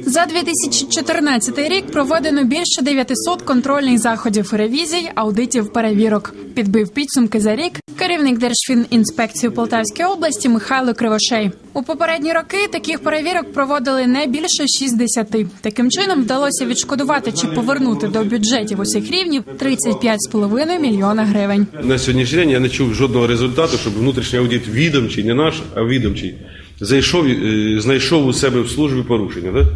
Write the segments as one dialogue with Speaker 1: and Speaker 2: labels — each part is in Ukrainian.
Speaker 1: За 2014 рік проведено більше 900 контрольних заходів ревізій, аудитів, перевірок. Підбив підсумки за рік керівник Держфінінспекції Полтавської області Михайло Кривошей. У попередні роки таких перевірок проводили не більше 60. Таким чином вдалося відшкодувати чи повернути до бюджетів усіх рівнів 35,5 мільйона гривень.
Speaker 2: На сьогоднішній день я не чув жодного результату, щоб внутрішній аудит відомчий, не наш, а відомчий, зайшов, е, знайшов у себе в службі порушення. Так?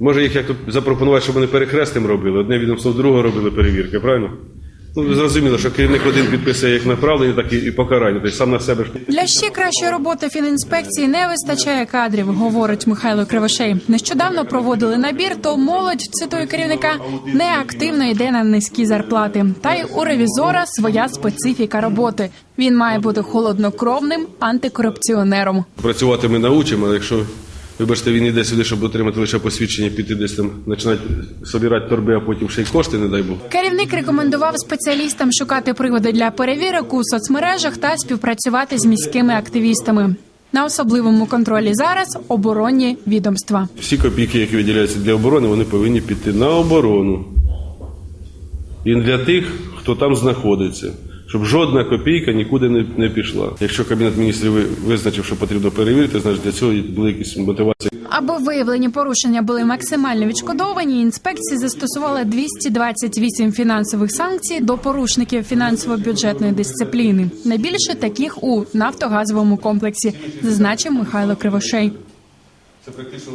Speaker 2: Може їх як запропонувати, щоб вони перехрестим робили, одне відомство другого робили перевірки, правильно? Ну, зрозуміло, що керівник один підписує як направлення, так і, і покарання. Тобто сам на себе ж
Speaker 1: Для ще кращої роботи фінінспекції не вистачає кадрів, говорить Михайло Кривошей. Нещодавно проводили набір, то молодь цитую керівника неактивно йде на низькі зарплати. Та й у ревізора своя специфіка роботи. Він має бути холоднокровним антикорупціонером.
Speaker 2: працювати ми научимо, але якщо, вибачте, він іде сюди, щоб отримати лише посвідчення, піти десь там, починати собирати торби, а потім ще й кошти, не дай Бог.
Speaker 1: Керівник рекомендував спеціалістам шукати приводи для перевірок у соцмережах та співпрацювати з міськими активістами. На особливому контролі зараз оборонні відомства.
Speaker 2: Всі копійки, які виділяються для оборони, вони повинні піти на оборону. І для тих, хто там знаходиться. Щоб жодна копійка нікуди не, не пішла. Якщо Кабінет міністрів визначив, що потрібно перевірити, значить для цього були якісь мотивації.
Speaker 1: Аби виявлені порушення були максимально відшкодовані, інспекції застосували 228 фінансових санкцій до порушників фінансово-бюджетної дисципліни. Найбільше таких у нафтогазовому комплексі, зазначив Михайло Кривошей.
Speaker 2: Це практично